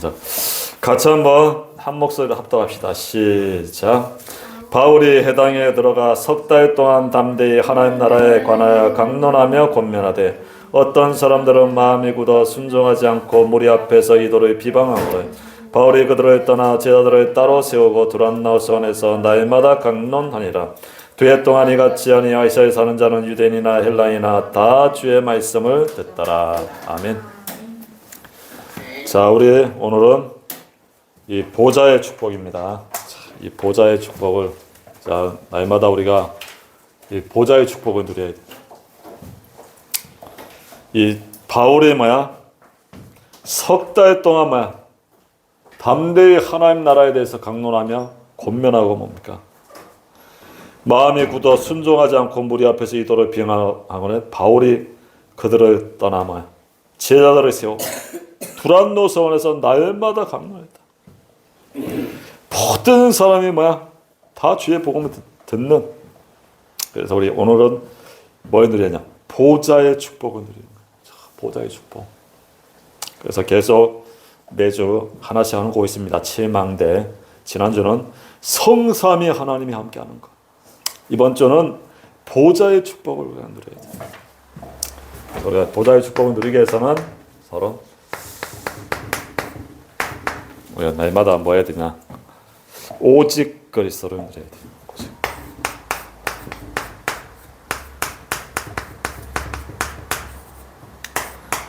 자, 같이 한번 한 목소리로 합독합시다. 시작. 바울이 해당에 들어가 석 달 동안 담대히 하나님 나라에 관하여 강론하며 권면하되 어떤 사람들은 마음이 굳어 순종하지 않고 무리 앞에서 이도를 비방하고 바울이 그들을 떠나 제자들을 따로 세우고 두란노선에서 날마다 강론하니라. 두해 동안 이같이 하니 아시아에 사는 자는 유대인이나 헬라이나 다 주의 말씀을 듣더라. 아멘. 자, 우리 오늘은 이 보좌의 축복입니다. 자, 이 보좌의 축복을 자 날마다 우리가 이 보좌의 축복을 누려야 돼. 이 바울이 뭐야? 석 달 동안 뭐야? 담대히 하나님 나라에 대해서 강론하며 권면하고 뭡니까? 마음이 굳어 순종하지 않고 무리 앞에서 이도를 비행하거늘 바울이 그들을 떠나 뭐야? 제자들을 세워 두란노 서원에서 날마다 강론했다. 모든 사람이 뭐야? 다 주의 복음을 듣- 듣는. 그래서 우리 오늘은 뭘 누리냐? 보좌의 축복을 누리는. 자, 보좌의 축복. 그래서 계속 매주 하나씩 하는 거 있습니다. 칠망대. 지난주는 성삼위 하나님이 함께 하는 것. 이번 주는 보좌의 축복을 누려야 돼. 우리가 보좌의 축복을 누리기 위해서는 서로 우리가 날마다 뭐 해야 되냐? 오직 그리스도를 누려야 돼.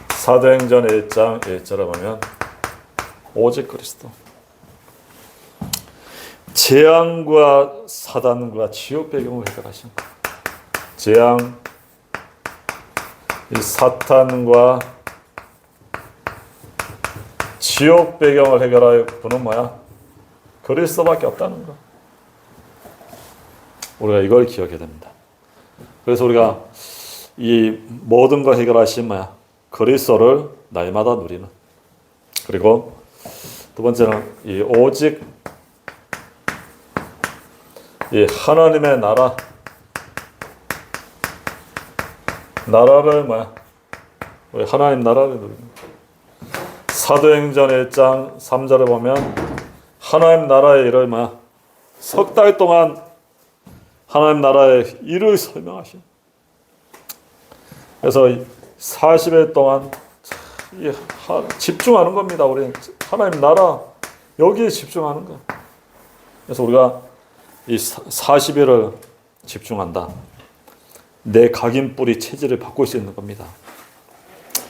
사도행전 1장 1절에 보면 오직 그리스도. 재앙과 사단과 지옥 배경을 해결하신 것. 재앙, 이 사탄과 지옥 배경을 해결할 분은 뭐야? 그리스도밖에 없다는 거. 우리가 이걸 기억해야 됩니다. 그래서 우리가 이 모든 걸 해결하신 뭐야? 그리스도를 날마다 누리는. 그리고 두 번째는 이 오직 이 하나님의 나라 나라를 뭐야? 우리 하나님 나라를 누리는. 사도행전 1장 3절에 보면 하나님 나라의 뭐야? 석달 동안 하나님 나라의 일을 설명하신. 그래서 40일 동안 집중하는 겁니다. 우리 하나님 나라 여기에 집중하는 거. 그래서 우리가 이 40일을 집중한다. 내 각인 뿌리 체질을 바꿀 수 있는 겁니다.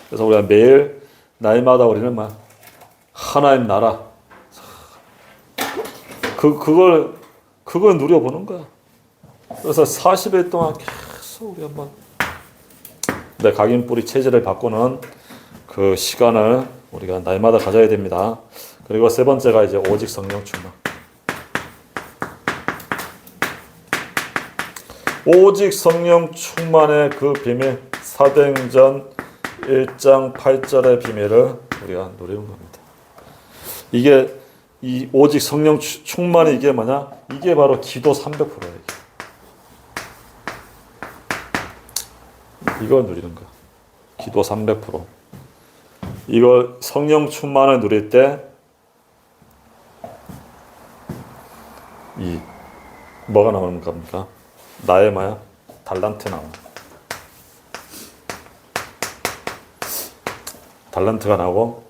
그래서 우리가 매일 날마다 우리는 막 하나님 나라 그 그걸 그걸 누려보는 거야. 그래서 40일 동안 계속 우리 한번 내 각인 뿌리 체질을 바꾸는 그 시간을 우리가 날마다 가져야 됩니다. 그리고 세 번째가 이제 오직 성령 충만. 오직 성령 충만의 그 비밀 사도행전 1장 8절의 비밀을 우리가 누리는 겁니다. 이게 이 오직 성령 추- 충만이 이게 뭐냐? 이게 바로 기도 300%예요. 이걸 누리는 거야. 기도 300%. 이걸 성령 충만을 누릴 때 이 뭐가 나오는 겁니까? 나의 뭐야? 달란트 나와. 달란트가 나오고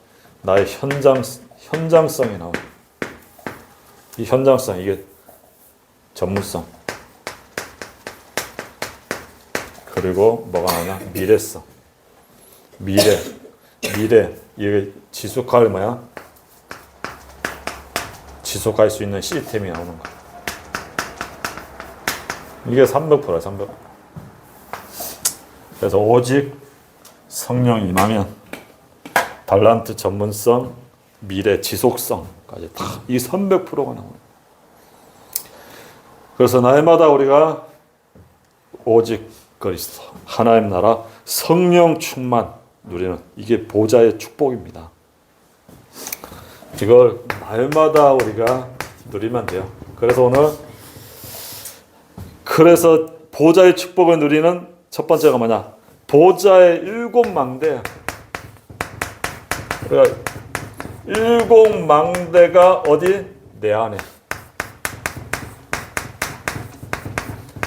나의 현장 현장성이 나와. 이 현장성 이게 전문성. 그리고 뭐가 나오냐? 미래성. 미래. 미래. 이게 지속할 뭐야? 지속할 수 있는 시스템이 나오는 거야. 이게 300%야, 300%. 그래서 오직 성령이 임하면 달란트 전문성, 미래 지속성까지 다 이 300%가 나오는 거야. 그래서 날마다 우리가 오직 그리스도 하나님 나라 성령 충만 누리는 이게 보좌의 축복입니다. 이걸 날마다 우리가 누리면 돼요. 그래서 오늘 그래서 보좌의 축복을 누리는 첫 번째가 뭐냐? 보좌의 일곱 망대. 우리가 일공망대가 어디? 내 안에.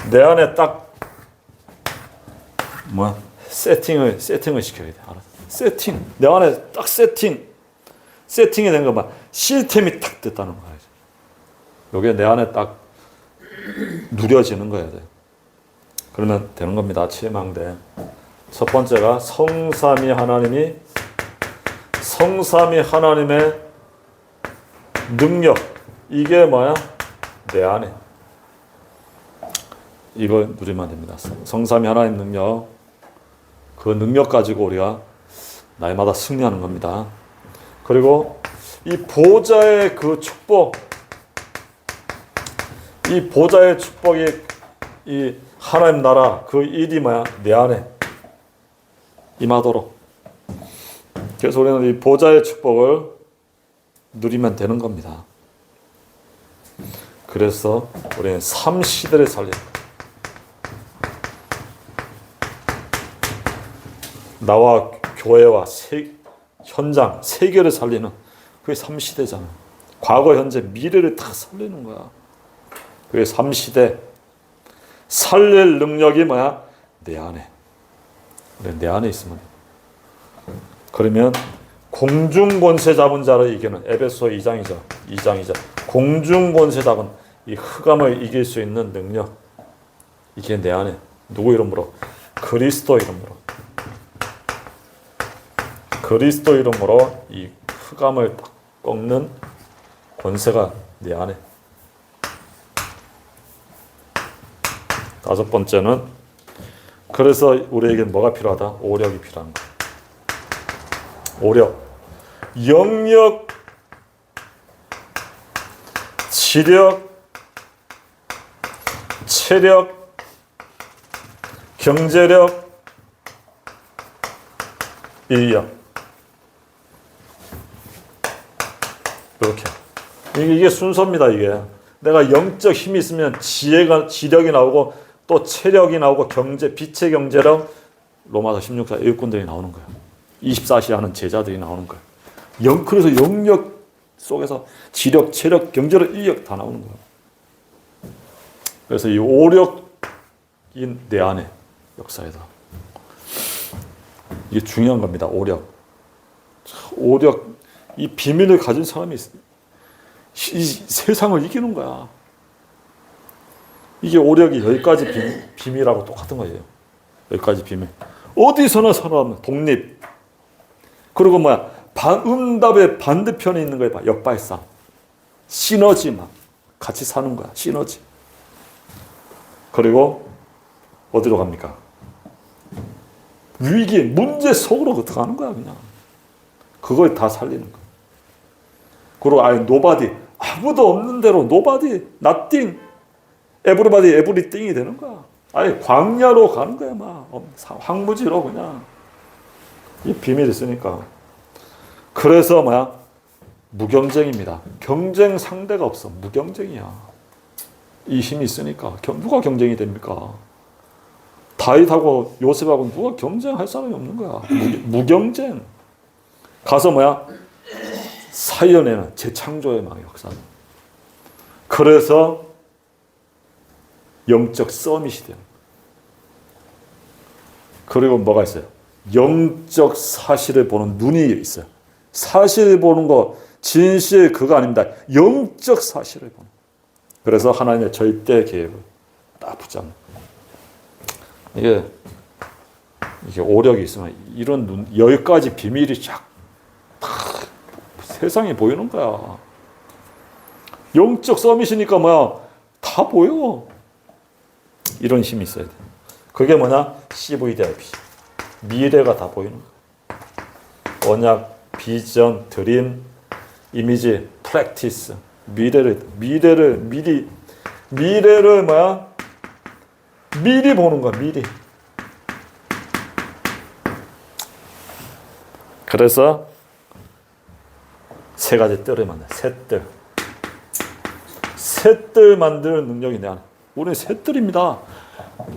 내 안에 딱 뭐야? 세팅을 세팅을 시켜야 돼. 알아 세팅. 내 안에 딱 세팅. 세팅이 된 거만 시스템이 탁 됐다는 거야 요게 내 안에 딱 누려지는 거야 돼 그러면 되는 겁니다. 치망대. 첫 번째가 성삼위 하나님이 성삼위 하나님의 능력. 이게 뭐야? 내 안에. 이거 누리면 됩니다. 성삼위 하나님 능력. 그 능력 가지고 우리가 날마다 승리하는 겁니다. 그리고 이 보좌의 그 축복. 이 보좌의 축복이 이 하나님 나라 그 일이 뭐야? 내 안에 임하도록 그래서 우리는 이 보좌의 축복을 누리면 되는 겁니다. 그래서 우리는 삼 시대를 살리는 거예요. 나와 교회와 세, 현장, 세계를 살리는 그게 3시대잖아. 과거, 현재, 미래를 다 살리는 거야. 그게 3시대. 살릴 능력이 뭐야? 내 안에. 내 안에 있으면 돼. 그러면 공중 권세 잡은 자를 이기는 에베소 2장이죠. 2장이죠. 공중 권세 잡은 이 흑암을 이길 수 있는 능력. 이게 내 안에 누구 이름으로? 그리스도 이름으로. 그리스도 이름으로 이 흑암을 딱 꺾는 권세가 내 안에. 다섯 번째는 그래서 우리에게 뭐가 필요하다? 오력이 필요한 거야. 오력, 영력, 지력, 체력, 경제력, 인력. 이렇게. 이게, 이게 순서입니다, 이게. 내가 영적 힘이 있으면 지혜가, 지력이 나오고 또 체력이 나오고 경제, 빛의 경제력, 로마서 16사 일꾼들이 나오는 거예요. 24시 하는 제자들이 나오는 거예요. 영, 그래서 영역 속에서 지력, 체력, 경제력, 인력 다 나오는 거예요. 그래서 이 오력인 내 안에 역사에다. 이게 중요한 겁니다. 오력. 오력, 이 비밀을 가진 사람이 있, 이 세상을 이기는 거야. 이게 오력이 여기까지 비, 비밀하고 똑같은 거예요. 여기까지 비밀. 어디서나 살아남는 독립. 그리고 뭐야 반, 응답의 반대편에 있는 거에 봐 역발상, 시너지 막 같이 사는 거야 시너지. 그리고 어디로 갑니까? 위기 문제 속으로 들어가는 거야 그냥. 그걸 다 살리는 거야. 그리고 아예 노바디 아무도 없는 대로 노바디 나띵 에브리바디 에브리띵이 되는 거야. 아예 광야로 가는 거야 막 황무지로 그냥. 이 비밀이 있으니까. 그래서 뭐야? 무경쟁입니다. 경쟁 상대가 없어. 무경쟁이야. 이 힘이 있으니까 누가 경쟁이 됩니까? 다윗하고 요셉하고 누가 경쟁할 사람이 없는 거야. 무, 경쟁 가서 뭐야? 사연에는 재창조의 망 역사. 그래서 영적 서밋이 되는. 그리고 뭐가 있어요? 영적 사실을 보는 눈이 있어요. 사실을 보는 거, 진실 그거 아닙니다. 영적 사실을 보는. 그래서 하나님의 절대 계획을 딱 붙잡는. 이게 이게 오력이 있으면 이런 눈 여기까지 비밀이 쫙 세상에 보이는 거야. 영적 서밋이니까 뭐야 다 보여. 이런 힘이 있어야 돼. 그게 뭐냐? CVDIP. 미래가 다 보이는 거야. 언약, 비전, 드림, 이미지, 프랙티스. 미래를 미래를 미리 미래를 뭐야? 미리 보는 거야, 미리. 그래서 세 가지 뜰을 만나. 셋뜰. 셋뜰 만드는 능력이 내 안에. 우리는 셋뜰입니다.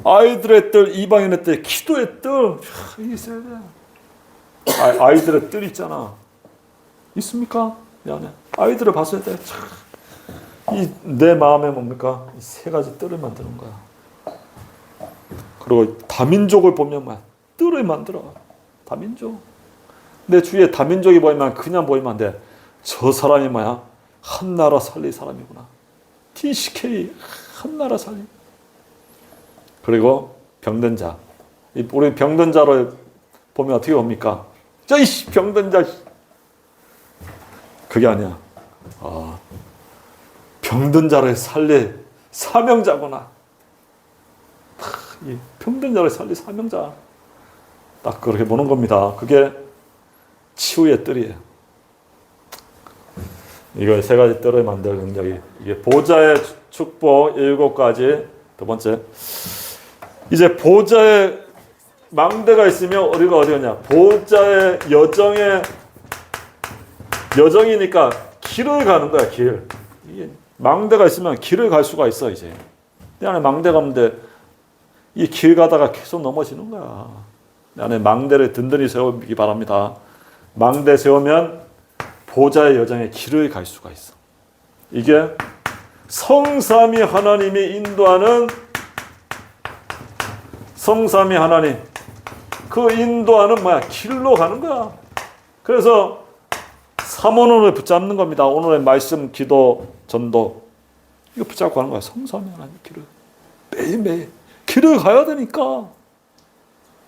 아이들의 뜰, 이방인의 뜰, 기도의 뜰. 이게 있어야 돼. 아, 아이들의 뜰 있잖아. 있습니까? 내 안에 아이들을 봤을 때 이 내 마음에 뭡니까? 이 세 가지 뜰을 만드는 거야. 그리고 다민족을 보면 뭐야? 뜰을 만들어. 다민족. 내 주위에 다민족이 보이면 그냥 보이면 안 돼. 저 사람이 뭐야? 한 나라 살릴 사람이구나. TCK 한 나라 살리. 그리고 병든 자. 이 우리 병든 자를 보면 어떻게 봅니까? 저이씨 병든 자. 그게 아니야. 아, 병든 자를 살릴 사명자구나. 이 병든 자를 살릴 사명자. 딱 그렇게 보는 겁니다. 그게 치유의 뜰이에요. 이거 세 가지 뜰을 만들 능력이 이게 보좌의 축복 일곱 가지 두 번째 이제 보좌의 망대가 있으면 어디가 어디였냐? 보좌의 여정의 여정이니까 길을 가는 거야 길. 망대가 있으면 길을 갈 수가 있어 이제. 내 안에 망대가 없는데 이 길 가다가 계속 넘어지는 거야. 내 안에 망대를 든든히 세우기 바랍니다. 망대 세우면 보좌의 여정에 길을 갈 수가 있어. 이게 성삼위 하나님이 인도하는 성삼위 하나님 그 인도하는 뭐야 길로 가는 거야. 그래서 삼원을 붙잡는 겁니다. 오늘의 말씀, 기도, 전도 이거 붙잡고 가는 거야. 성삼위 하나님 길을 매일 매일 길을 가야 되니까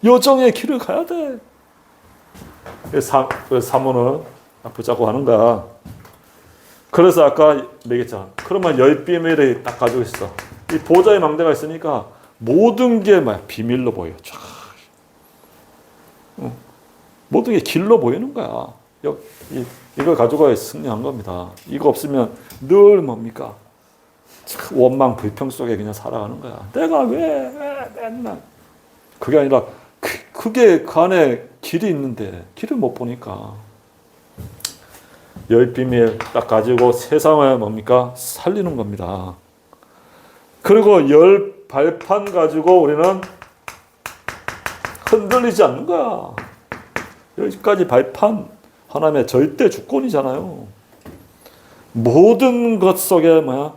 여정의 길을 가야 돼. 그 삼, 그 삼원을 붙잡고 하는 거야. 그래서 아까 얘기했잖아. 그러면 열 비밀이 딱 가지고 있어. 이 보좌의 망대가 있으니까 모든 게 뭐야 비밀로 보여. 쫙. 응. 모든 게 길로 보이는 거야. 이걸 가지고 승리한 겁니다. 이거 없으면 늘 뭡니까? 참 원망 불평 속에 그냥 살아가는 거야. 내가 왜, 왜 맨날 그게 아니라 그, 그게 그 안에 길이 있는데 길을 못 보니까 열 비밀 딱 가지고 세상을 뭡니까 살리는 겁니다. 그리고 열 발판 가지고 우리는 흔들리지 않는 거야. 여기까지 발판 하나님의 절대 주권이잖아요. 모든 것 속에 뭐야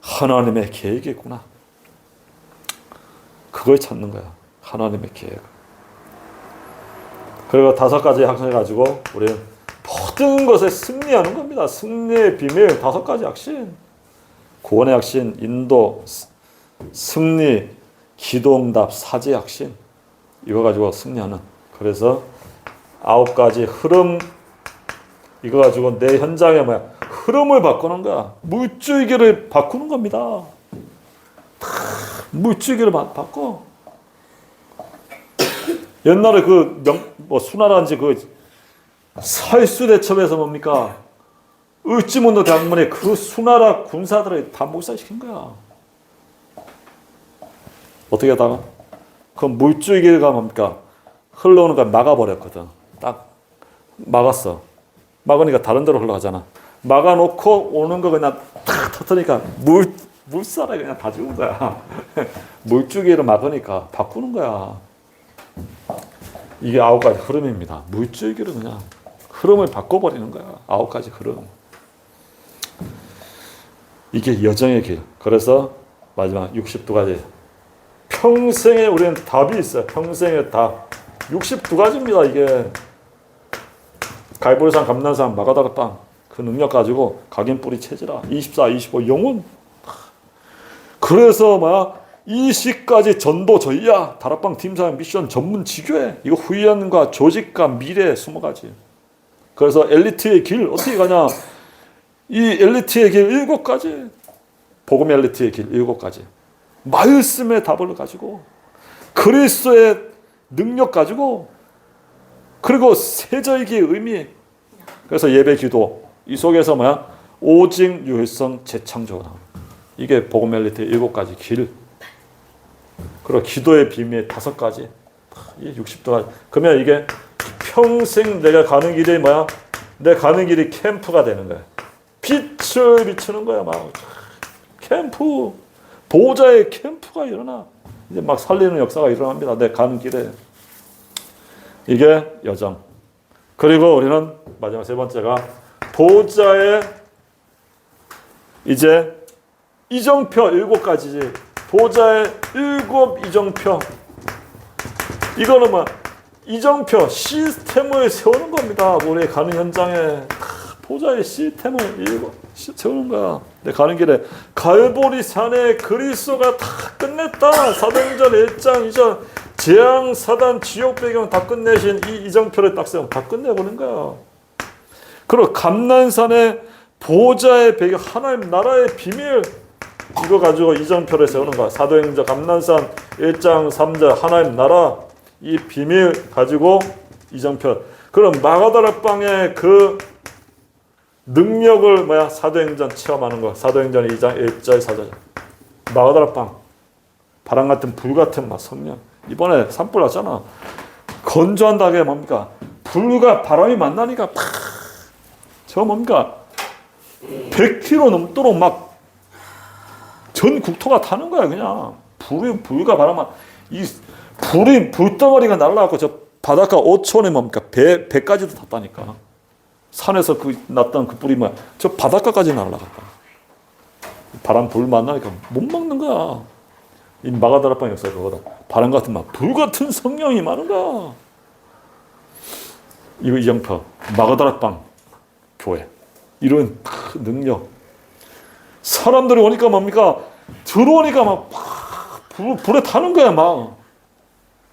하나님의 계획이 있구나. 그걸 찾는 거야. 하나님의 계획. 그리고 다섯 가지 학생 가지고 우리는 모든 것에 승리하는 겁니다. 승리의 비밀 다섯 가지 약신. 구원의 약신, 인도, 승리, 기도응답, 사제 약신. 이거 가지고 승리하는. 그래서 아홉 가지 흐름 이거 가지고 내 현장에 뭐야 흐름을 바꾸는 거야. 물줄기를 바꾸는 겁니다. 물줄기를 바, 바꿔. 옛날에 그 명 뭐 수나라인지 그 살수대첩에서 뭡니까? 을지문도 장군의 그 수나라 군사들을 다 몰살시킨 거야. 어떻게 하다가 그 물줄기가 뭡니까? 흘러오는 걸 막아버렸거든. 딱 막았어. 막으니까 다른 데로 흘러가잖아. 막아놓고 오는 거 그냥 탁 터트니까 물 물살에 그냥 다 죽은 거야. 물줄기를 막으니까 바꾸는 거야. 이게 아홉 가지 흐름입니다. 물줄기를 그냥 흐름을 바꿔버리는 거야. 아홉 가지 흐름. 이게 여정의 길. 그래서 마지막 62가지. 평생에 우리는 답이 있어요. 평생의 답. 62가지입니다. 이게 갈보리산, 감난산, 마가다가 땅. 그 능력 가지고 각인 뿌리 체지라. 24, 25 영혼. 그래서 막 이 시까지 전도 전략, 다락방 팀장 미션 전문 지교회 이거 후연과 조직과 미래 20가지. 그래서 엘리트의 길 어떻게 가냐? 이 엘리트의 길 일곱 가지. 복음 엘리트의 길 일곱 가지. 말씀의 답을 가지고 그리스도의 능력 가지고 그리고 세자에게 의미. 그래서 예배 기도 이 속에서 뭐야? 오직 유일성 재창조가. 이게 엘리트 일곱 가지 길. 그리고 기도의 비밀 다섯 가지. 이 60도가 그러면 이게 평생 내가 가는 길이 뭐야? 내 가는 길이 캠프가 되는 거야. 빛을 비추는 거야, 막 캠프 보호자의 캠프가 일어나. 이제 막 살리는 역사가 일어납니다. 내 가는 길에 이게 여정. 그리고 우리는 마지막 세 번째가 보좌의 이제 이정표 일곱 가지지. 보좌의 일곱 이정표. 이거는 뭐 이정표 시스템을 세우는 겁니다. 우리 가는 현장에 보좌의 시스템을 시- 세우는 거야. 내 가는 길에 갈보리 산에 그리스도가 다 끝냈다. 사도행전 1장 2장 재앙 사단 지옥 배경 다 끝내신 이 이정표를 딱 세우면 다 끝내버린 거야. 그리고 감난산에 보좌의 배경 하나님 나라의 비밀 이거 가지고 이정표를 세우는 거야. 사도행전 감난산 1장 3절 하나님 나라 이 비밀 가지고 이정표. 그럼 마가다라 빵의 그 능력을 뭐야 사도행전 체험하는 거. 사도행전 2장 1절 4절. 마가다라 빵 바람 같은 불 같은 막 성령. 이번에 산불 났잖아. 건조한다게 뭡니까? 불과 바람이 만나니까 팍. 저 뭡니까? 100km 넘도록 막 전 국토가 타는 거야 그냥 불이 불과 바람만 이 불이 불덩어리가 날라가고 저 바닷가 5촌에 뭡니까 배 배까지도 탔다니까 산에서 그 났던 그 불이 뭐야 저 바닷가까지 날라갔다. 바람 불 만나니까 못 먹는 거야. 이 마가다라빵 역사 그거다. 바람 같은 막 불 같은 성령이 많은 거야. 이거 이정표 마가다라빵 교회. 이런 크, 능력. 사람들이 오니까 뭡니까? 들어오니까 막 불, 불에 타는 거야 막.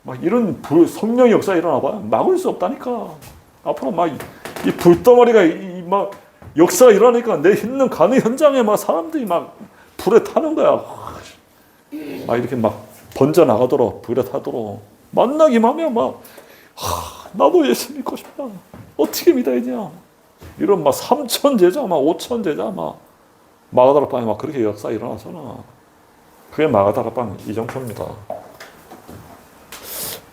막 이런 불, 성령의 역사 일어나 봐요. 막을 수 없다니까. 앞으로 막 이 불덩어리가 이, 이막 역사가 일어나니까 내 있는 가는 현장에 막 사람들이 막 불에 타는 거야. 막 이렇게 막 번져 나가도록 불에 타도록 만나기만 하면 막 하, 나도 예수 믿고 싶다. 어떻게 믿어야 되냐? 이런 막 삼천 제자, 막 오천 제자, 막 마가다라빵에 막 그렇게 역사 일어나잖아. 그게 마가다라빵 이정표입니다.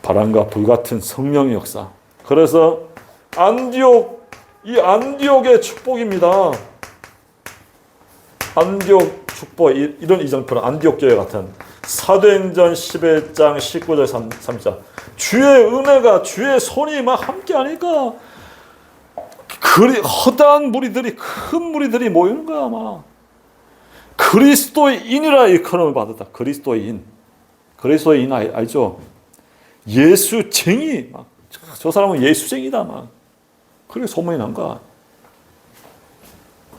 바람과 불 같은 성령의 역사. 그래서 안디옥 이 안디옥의 축복입니다. 안디옥 축복 이- 이런 이정표는 안디옥 교회 같은 사도행전 11장 19절 3, 3절 주의 은혜가 주의 손이 막 함께 하니까 그리 허다한 무리들이 큰 무리들이 모이는 거야 막 그리스도인이라 일컬음을 받았다. 그리스도인. 그리스도인 알, 알죠? 예수쟁이. 막, 저, 저 사람은 예수쟁이다. 막. 그렇게 소문이 난 거야.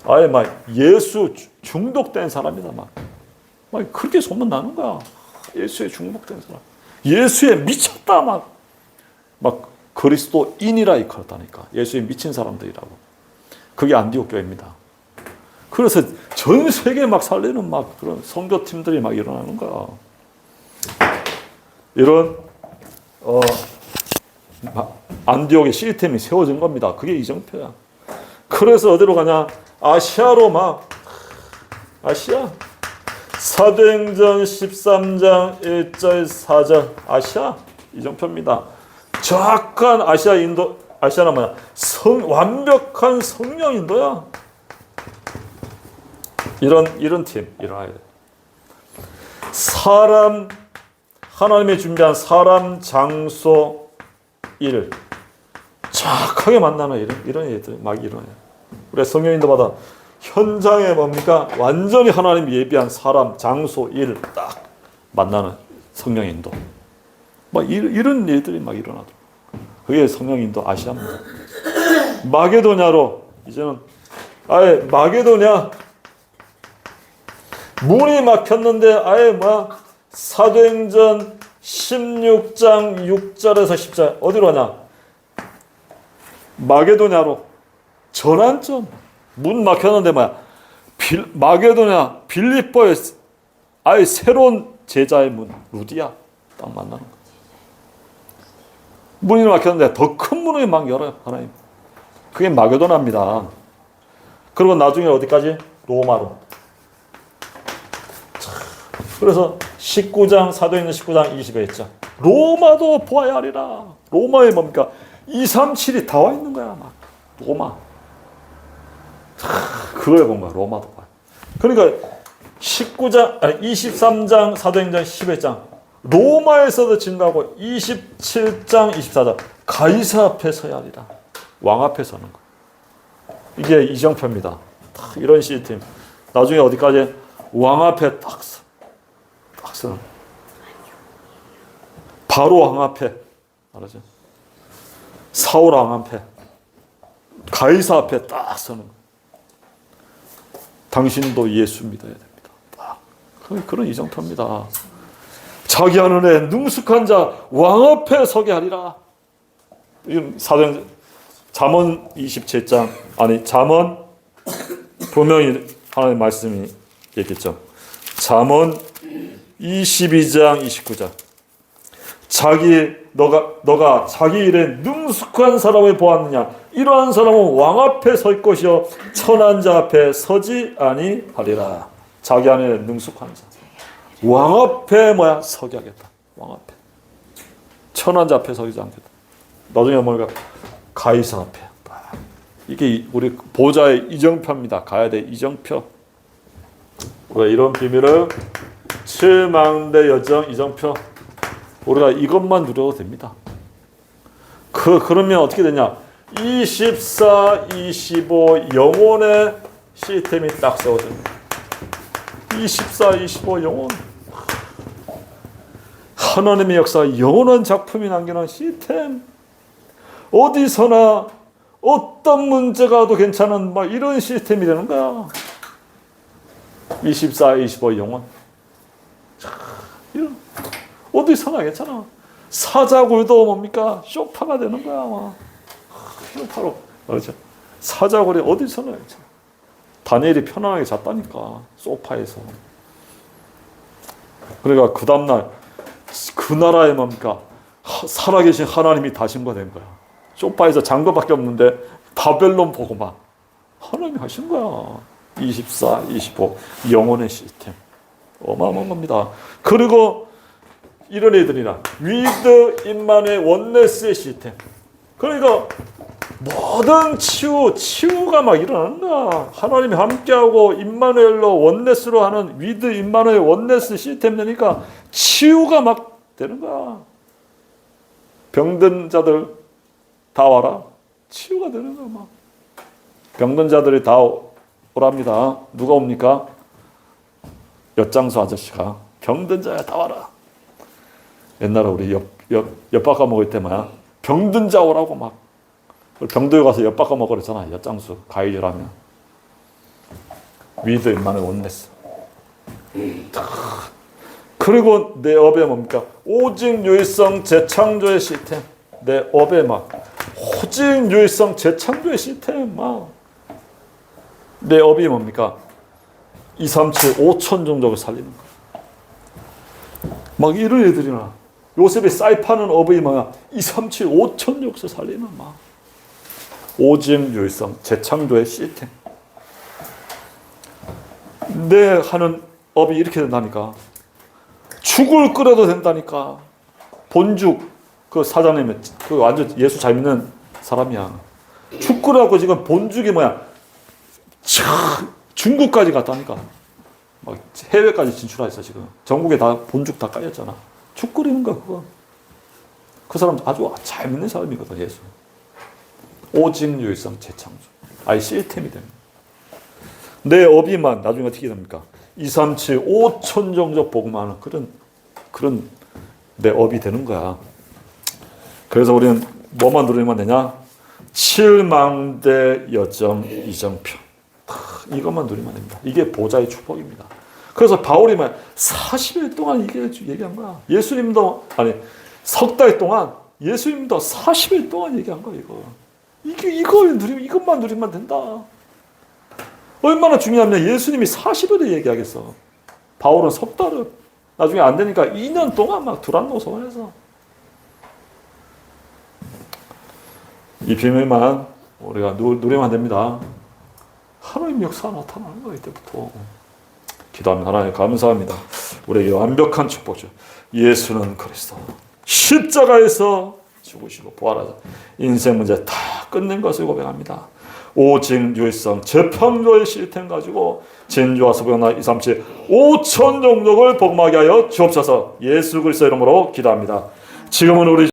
아예 막 예수 주- 중독된 사람이다. 막. 막 그렇게 소문 나는 거야. 예수에 중독된 사람. 예수에 미쳤다. 막. 막 그리스도인이라 일컬었다니까. 예수에 미친 사람들이라고. 그게 안디옥 교회입니다. 그래서 전 세계 막 살리는 막 그런 선교팀들이 막 일어나는 거야. 이런 어 마- 안디옥의 시스템이 세워진 겁니다. 그게 이정표야. 그래서 어디로 가냐? 아시아로 막 아시아 사도행전 13장 1절 4절 아시아 이정표입니다. 정확한 아시아 인도 아시아는 뭐야? 성 완벽한 성령 인도야. 이런 이런 팀 일어나야 돼. 사람 하나님이 준비한 사람 장소 일 정확하게 만나는 이런 이런 일들 막 일어나요. 우리 성령인도 받아 현장에 뭡니까 완전히 하나님 예비한 사람 장소 일 딱 만나는 성령인도 막 이, 이런 일들이 막 일어나더라고. 그게 성령인도 아시아입니다. 마게도냐로 이제는 아예 마게도냐 문이 막혔는데 아예 뭐 사도행전 16장 6절에서 10절 어디로 가냐? 마게도냐로 전환점 문 막혔는데 뭐야? 빌, 마게도냐 빌립보의 아예 새로운 제자의 문 루디아 딱 만나는 거. 문이 막혔는데 더 큰 문을 막 열어요 하나님. 그게 마게도나입니다. 그리고 나중에 어디까지? 로마로. 그래서 19장 사도행전 19장 20에 있죠. 로마도 보아야 하리라. 로마에 뭡니까? 2, 3, 7이 다 와 있는 거야. 막 로마. 하, 그걸 본 거야. 로마도 봐. 그러니까 19장 아니 23장 사도행전 11장 로마에서도 증가하고 27장 24장 가이사 앞에 서야 하리라. 왕 앞에 서는 거. 이게 이정표입니다. 딱 이런 시스템. 나중에 어디까지 왕 앞에 딱 서. 거. 바로 왕 앞에 알았죠? 사울 왕 앞에 가이사 앞에 딱 서는 거. 당신도 예수 믿어야 됩니다. 딱 그- 그런 이정표입니다. 자기 하늘에 능숙한 자 왕 앞에 서게 하리라. 사도행 잠언 27장 아니 잠언 분명히 하나님의 말씀이 얘기했죠. 잠언 22장 29장 자기 너가 너가 자기 일에 능숙한 사람을 보았느냐? 이러한 사람은 왕 앞에 설 것이요. 천한 자 앞에 서지 아니하리라. 자기 안에 능숙한 자 왕 앞에 뭐야? 서게 하겠다. 왕 앞에. 천한 자 앞에 서지 않겠다. 나중에 뭘까 가이사 앞에. 이게 우리 보좌의 이정표입니다. 가야 될 이정표. 우리가 이런 비밀을 칠망대 여정 이정표 우리가 이것만 누려도 됩니다. 그 그러면 어떻게 되냐? 24, 25 영혼의 시스템이 딱 세워집니다. 24, 25 영혼. 하나님의 역사 영원한 작품이 남기는 시스템. 어디서나 어떤 문제가 와도 괜찮은 막 이런 시스템이 되는 거야. 24, 25 영혼. 자, 이런 어디서나 괜찮아. 사자굴도 뭡니까? 쇼파가 되는 거야, 막. 쇼파로. 그렇죠. 사자굴이 어디서나 괜찮아. 다니엘이 편안하게 잤다니까. 소파에서. 그러니까 그 다음날 그 나라에 뭡니까? 하- 살아계신 하나님이 다신거 된 거야. 소파에서 잔 거밖에 없는데 바벨론 보고 막 하나님이 하신 거야. 24, 25 영혼의 시스템. 어마어마한 겁니다. 그리고 이런 애들이나 위드 인만의 원네스의 시스템. 그러니까 모든 치유, 치유가 막 거야. 하나님이 함께하고 임마누엘로 원네스로 하는 위드 임마누엘 원네스 시스템 되니까 치유가 막 되는 거야. 병든 자들 다 와라. 치유가 되는 거야, 막. 병든 자들이 다 오랍니다. 누가 옵니까? 엿장수 아저씨가 병든 자야 다 와라. 옛날에 우리 엿, 엿, 엿바꿔 먹을 때 뭐야? 병든 자 오라고 막 병도에 가서 엿바꿔 먹으랬잖아 엿장수 가이즈라면 위드 인만을 원냈어. 그리고 내 업에 뭡니까? 오직 유일성 재창조의 시스템. 내 업에 막 오직 유일성 재창조의 시스템 막. 내 업이 뭡니까? 2, 3, 7, 5천 종족을 살리는 거. 막 이런 애들이나 요셉이 쌀파는 업의 뭐야? 2, 3, 7, 5천 역사 살리는 막. 오직 유일성 재창조의 시스템. 내 하는 업이 이렇게 된다니까. 죽을 끓여도 된다니까. 본죽 그 사장님이 그 완전 예수 잘 믿는 사람이야. 죽 끓여갖고 지금 본죽이 뭐야? 차, 중국까지 갔다니까. 막 해외까지 진출했어 지금. 전국에 다 본죽 다 깔렸잖아. 죽 끓이는 거야 그거. 그 사람 아주 잘 믿는 사람이거든 예수. 오직 유일성 재창조. 아예 시스템이 됩니다. 내 업이만 나중에 어떻게 됩니까? 2, 3, 7, 5천 종족 복음하는 그런 그런 내 업이 되는 거야. 그래서 우리는 뭐만 누리면 되냐? 칠망대 여정 이정표. 이것만 누리면 됩니다. 이게 보좌의 축복입니다. 그래서 바울이 말 40일 동안 얘기한 거야. 예수님도 아니 석 달 동안 예수님도 40일 동안 얘기한 거야 이거. 이게 이걸 누리면 이것만 누리면 된다. 얼마나 중요하면 예수님이 40일을 얘기하겠어. 바울은 석 달을 나중에 안 되니까 2년 동안 막 두란노소원해서 이 비밀만 우리가 누, 누리면 안 됩니다. 하나님 역사 나타나는 거야 이때부터. 기도하면 하나님 감사합니다. 우리에게 완벽한 축복죠. 예수는 그리스도. 십자가에서 죽으시고 부활하자. 인생 문제 다 끝낸 것을 고백합니다. 오직 유일성 재판조의 시스템 가지고 진주와 서병나 2, 3, 7 5천 종족을 복음하게 하여 주옵소서 예수 그리스도 이름으로 기도합니다. 지금은 우리